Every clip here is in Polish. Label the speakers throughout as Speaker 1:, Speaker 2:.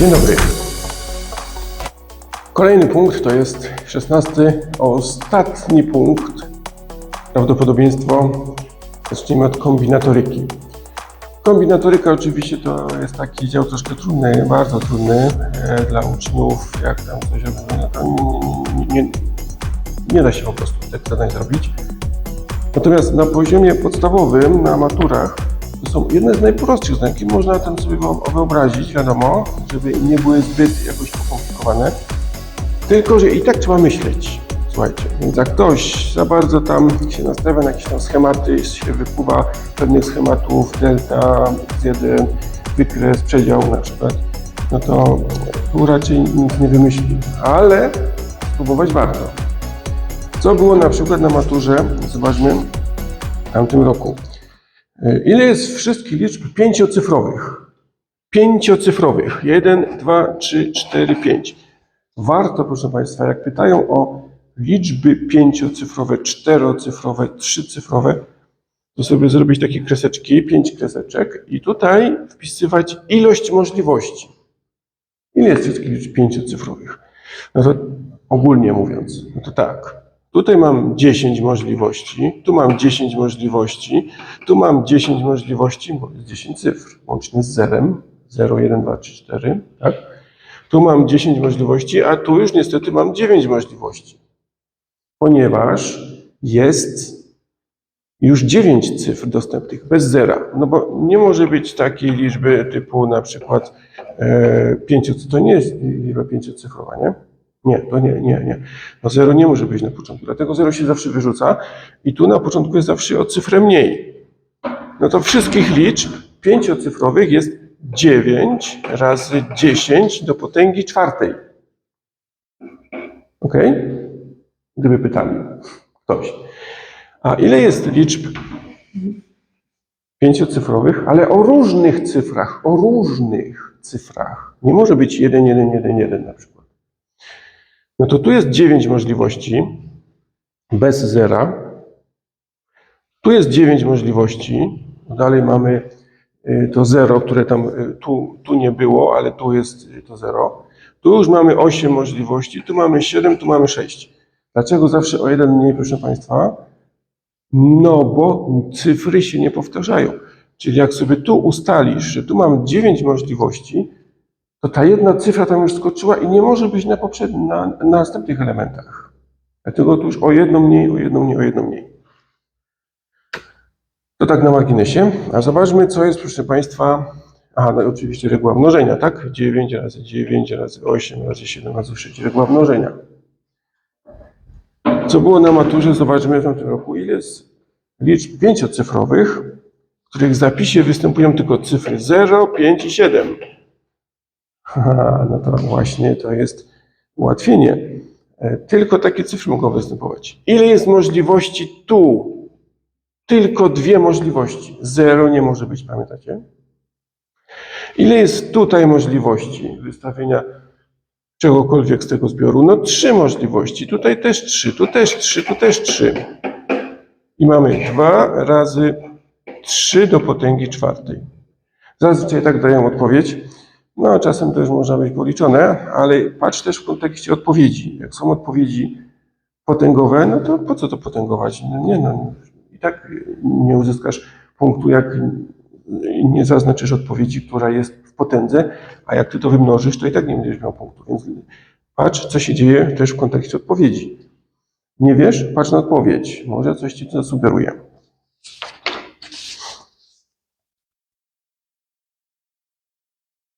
Speaker 1: Dzień dobry. Kolejny punkt to jest 16, ostatni punkt. Prawdopodobieństwo. Zacznijmy od kombinatoryki. Kombinatoryka oczywiście to jest taki dział troszkę trudny, bardzo trudny e, dla uczniów. Jak tam coś robimy, no to nie, nie, nie da się po prostu tych zadań zrobić. Natomiast na poziomie podstawowym, na maturach, są jedne z najprostszych zadań, jakie można tam sobie wyo- wyobrazić, wiadomo, żeby nie były zbyt jakoś pokomplikowane. Tylko, że i tak trzeba myśleć. Słuchajcie, więc jak ktoś za bardzo tam się nastawia na jakieś tam schematy, się wypływa pewnych schematów, delta, z1, wykres, przedział na przykład, no to tu raczej nic nie wymyśli. Ale spróbować warto. Co było na przykład na maturze, zobaczmy, w tamtym roku. Y, Ile jest wszystkich liczb pięciocyfrowych? Pięciocyfrowych. 1, 2, 3, 4, 5. Warto, proszę Państwa, jak pytają o liczby pięciocyfrowe, czterocyfrowe, trzycyfrowe, to sobie zrobić takie kreseczki, pięć kreseczek i tutaj wpisywać ilość możliwości. Ile jest wszystkich liczb pięciocyfrowych? No to ogólnie mówiąc, no to tak. Tutaj mam 10 możliwości, tu mam 10 możliwości, tu mam 10 możliwości, bo jest 10 cyfr, łącznie z zerem, 0, 1, 2, 3, 4, tak? Tu mam 10 możliwości, a tu już niestety mam 9 możliwości. Ponieważ jest już 9 cyfr dostępnych bez zera. No bo nie może być takiej liczby typu na przykład e, 5, to nie jest liczba pięciocyfrowa, nie? Nie, to nie, nie, nie. No zero nie może być na początku, dlatego zero się zawsze wyrzuca i tu na początku jest zawsze o cyfrę mniej. No to wszystkich liczb pięciocyfrowych jest 9 razy 10 do potęgi czwartej. Ok? Gdyby pytali ktoś. A ile jest liczb pięciocyfrowych, ale o różnych cyfrach, o różnych cyfrach. Nie może być 1, 1, 1, 1 na przykład. No to tu jest 9 możliwości bez zera. Tu jest 9 możliwości. Dalej mamy y, to 0, które tam y, tu, tu nie było, ale tu jest y, to 0. Tu już mamy 8 możliwości, tu mamy 7, tu mamy 6. Dlaczego zawsze o jeden mniej, proszę Państwa? No, bo cyfry się nie powtarzają. Czyli jak sobie tu ustalisz, że tu mam 9 możliwości, to ta jedna cyfra tam już skoczyła i nie może być na, poprzednich, na, na następnych elementach. Dlatego tu już o jedno mniej, o jedno mniej, o jedno mniej. To tak na marginesie. A zobaczmy, co jest, proszę Państwa. A, no oczywiście reguła mnożenia, tak? 9 razy 9 razy 8 razy 7 razy 6. Reguła mnożenia. Co było na maturze, zobaczmy w tamtym roku, ile jest liczb pięciocyfrowych, w których w zapisie występują tylko cyfry 0, 5 i 7. No to właśnie to jest ułatwienie. E, Tylko takie cyfry mogą występować. Ile jest możliwości tu? Tylko dwie możliwości. Zero nie może być, pamiętacie? Ile jest tutaj możliwości wystawienia czegokolwiek z tego zbioru? No trzy możliwości. Tutaj też trzy, tu też trzy, tu też trzy. I mamy dwa razy trzy do potęgi czwartej. Zazwyczaj tak dają odpowiedź. No, czasem też można być policzone, ale patrz też w kontekście odpowiedzi. Jak są odpowiedzi potęgowe, no to po co to potęgować? No nie, no, i tak nie uzyskasz punktu, jak nie zaznaczysz odpowiedzi, która jest w potędze, a jak ty to wymnożysz, to i tak nie będziesz miał punktu. Więc patrz, co się dzieje też w kontekście odpowiedzi. Nie wiesz? Patrz na odpowiedź. Może coś ci to zasugeruje.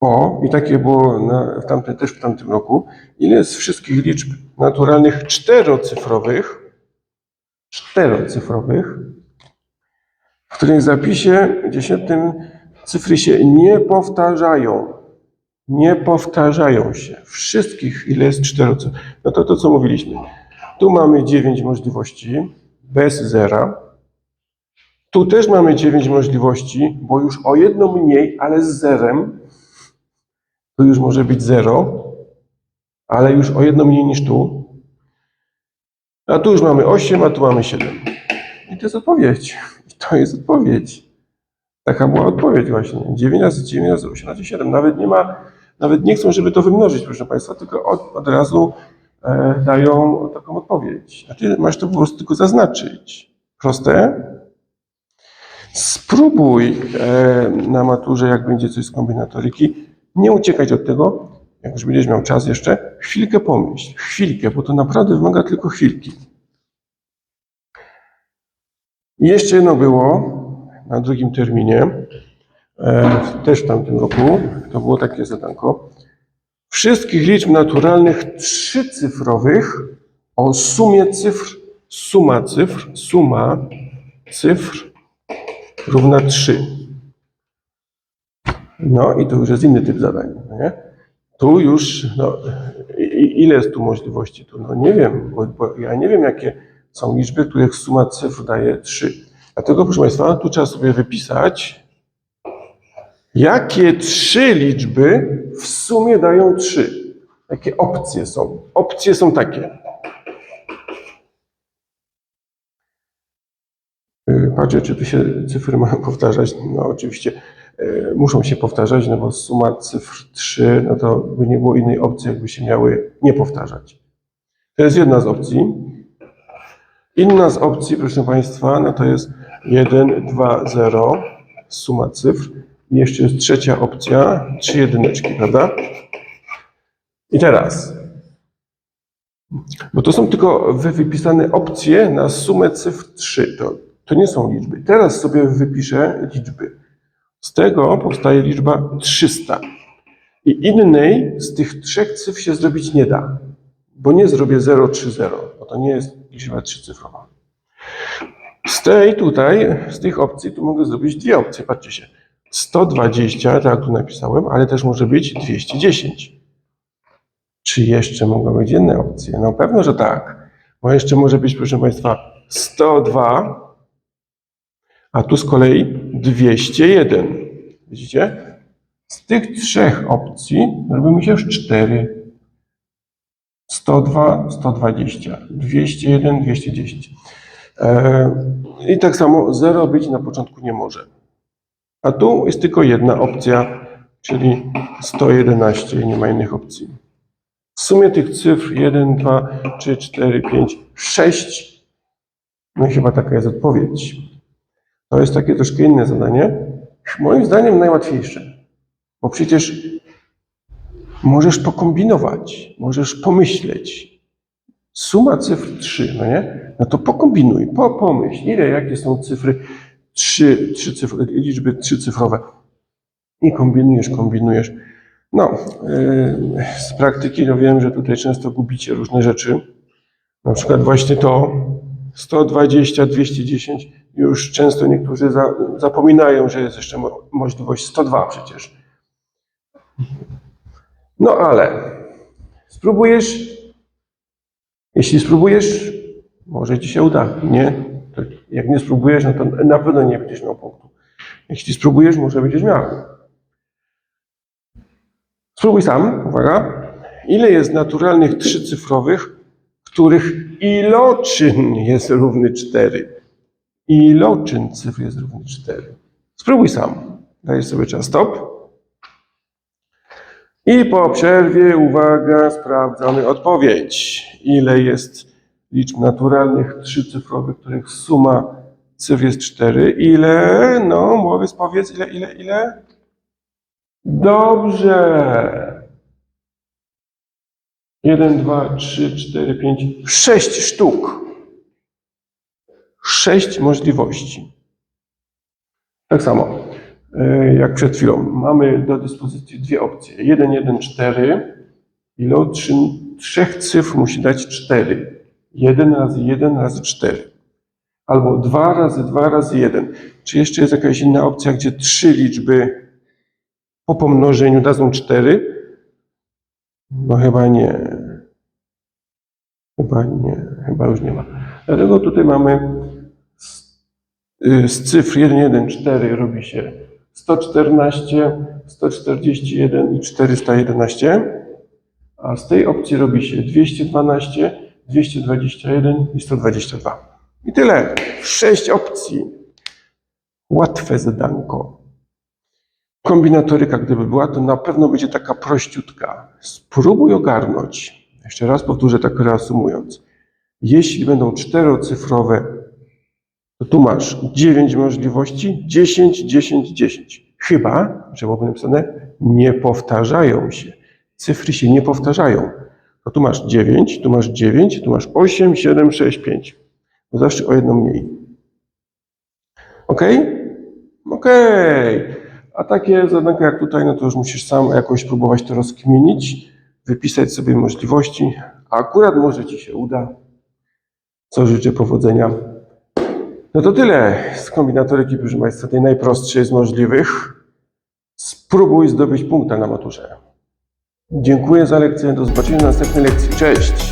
Speaker 1: O, i takie było na, w tamtym, też w tamtym roku. Ile jest wszystkich liczb naturalnych czterocyfrowych, czterocyfrowych, w których zapisie dziesiętnym cyfry się nie powtarzają. Nie powtarzają się. Wszystkich, ile jest czterocyfrowych. No to to, co mówiliśmy. Tu mamy dziewięć możliwości bez zera. Tu też mamy dziewięć możliwości, bo już o jedno mniej, ale z zerem. Tu już może być 0, ale już o jedno mniej niż tu. A tu już mamy 8, a tu mamy 7. I to jest odpowiedź. I to jest odpowiedź. Taka była odpowiedź właśnie. 9 razy 9 razy 8 razy 7. Nawet nie ma nawet nie chcą, żeby to wymnożyć, proszę Państwa, tylko od, od razu e, dają taką odpowiedź. Ty masz to po prostu tylko zaznaczyć. Proste? Spróbuj e, na maturze, jak będzie coś z kombinatoryki, nie uciekać od tego, jak już będziesz miał czas jeszcze, chwilkę pomyśl, chwilkę, bo to naprawdę wymaga tylko chwilki. I jeszcze jedno było na drugim terminie, e, też w tamtym roku, to było takie zadanko. Wszystkich liczb naturalnych trzycyfrowych o sumie cyfr, suma cyfr, suma cyfr równa 3. No i to już jest inny typ zadań, no nie? Tu już, no, ile jest tu możliwości? Tu, no nie wiem, bo, bo ja nie wiem, jakie są liczby, których suma cyfr daje 3. Dlatego, proszę Państwa, tu trzeba sobie wypisać, jakie trzy liczby w sumie dają 3. Jakie opcje są? Opcje są takie. Patrzę, czy tu się cyfry mają powtarzać. No oczywiście muszą się powtarzać, no bo suma cyfr 3, no to by nie było innej opcji, jakby się miały nie powtarzać. To jest jedna z opcji. Inna z opcji, proszę Państwa, no to jest 1, 2, 0, suma cyfr. I jeszcze jest trzecia opcja, trzy jedyneczki, prawda? I teraz, bo to są tylko wy- wypisane opcje na sumę cyfr 3. To, to nie są liczby. Teraz sobie wypiszę liczby. Z tego powstaje liczba 300. I innej z tych trzech cyfr się zrobić nie da, bo nie zrobię 030, bo to nie jest liczba trzycyfrowa. Z tej tutaj, z tych opcji, tu mogę zrobić dwie opcje. Patrzcie się. 120, tak tu napisałem, ale też może być 210. Czy jeszcze mogą być inne opcje? No pewno, że tak. Bo jeszcze może być, proszę Państwa, 102, a tu z kolei 201. Widzicie? Z tych trzech opcji robi się już cztery. 102, 120, 201, 210. E, I tak samo 0 być na początku nie może. A tu jest tylko jedna opcja, czyli 111 i nie ma innych opcji. W sumie tych cyfr 1, 2, 3, 4, 5, 6. No i chyba taka jest odpowiedź. To jest takie troszkę inne zadanie. Moim zdaniem najłatwiejsze. Bo przecież możesz pokombinować, możesz pomyśleć. Suma cyfr 3, no nie? No to pokombinuj, po, pomyśl, ile, jakie są cyfry, trzy, trzy cyfry, liczby trzycyfrowe. I kombinujesz, kombinujesz. No, yy, z praktyki no wiem, że tutaj często gubicie różne rzeczy. Na przykład właśnie to 120, 210. Już często niektórzy za, zapominają, że jest jeszcze mo- możliwość 102 przecież. No ale spróbujesz. Jeśli spróbujesz, może ci się uda. Nie? To jak nie spróbujesz, no to na pewno nie będziesz miał punktu. Jeśli spróbujesz, może będziesz miał. Spróbuj sam, uwaga. Ile jest naturalnych trzycyfrowych, których iloczyn jest równy 4? Iloczyn cyfr jest równy 4. Spróbuj sam. Dajesz sobie czas stop. I po przerwie, uwaga, sprawdzamy odpowiedź. Ile jest liczb naturalnych trzycyfrowych, których suma cyfr jest 4? Ile? No, młowiec powiedz, ile, ile, ile? Dobrze. 1, 2, 3, 4, 5, 6 sztuk. 6 możliwości. Tak samo, e, jak przed chwilą. Mamy do dyspozycji dwie opcje. 1, 1, 4. Iloczyn trzech cyfr musi dać 4. 1 razy 1 razy 4. Albo 2 razy 2 razy 1. Czy jeszcze jest jakaś inna opcja, gdzie trzy liczby po pomnożeniu dadzą 4? No chyba nie. Chyba nie. Chyba już nie ma. Dlatego tutaj mamy z cyfr 1, 1, 4 robi się 114, 141 i 411. A z tej opcji robi się 212, 221 i 122. I tyle. Sześć opcji. Łatwe zadanko. Kombinatoryka, gdyby była, to na pewno będzie taka prościutka. Spróbuj ogarnąć. Jeszcze raz powtórzę, tak reasumując. Jeśli będą czterocyfrowe, to tu masz 9 możliwości, 10, 10, 10. Chyba, że byłoby napisane, nie powtarzają się. Cyfry się nie powtarzają. To tu masz 9, tu masz 9, tu masz 8, 7, 6, 5. To zawsze o jedno mniej. Ok? Ok. A takie zadanka jak tutaj, no to już musisz sam jakoś próbować to rozkminić, wypisać sobie możliwości, a akurat może Ci się uda. Co życzę powodzenia. No to tyle z kombinatoryki, proszę Państwa, tej najprostszej z możliwych. Spróbuj zdobyć punkta na maturze. Dziękuję za lekcję, do zobaczenia na następnej lekcji. Cześć!